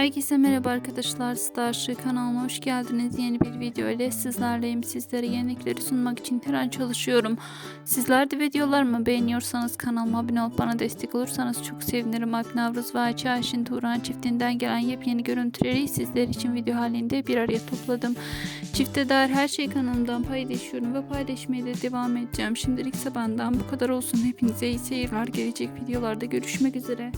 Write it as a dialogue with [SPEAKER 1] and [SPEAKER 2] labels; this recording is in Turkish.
[SPEAKER 1] Herkese merhaba arkadaşlar. Starship kanalıma hoş geldiniz. Yeni bir video ile sizlerleyim. Sizlere yenilikleri sunmak için her an çalışıyorum. Sizler de videolarımı beğeniyorsanız kanalıma abone olup bana destek olursanız çok sevinirim. Alp Navruz ve Ayça Ayşin Turan çiftinden gelen yepyeni görüntüleri sizler için video halinde bir araya topladım. Çifte dair her şey kanalımdan paylaşıyorum ve paylaşmaya da devam edeceğim. Şimdilik benden bu kadar olsun. Hepinize iyi seyirler. Gelecek videolarda görüşmek üzere.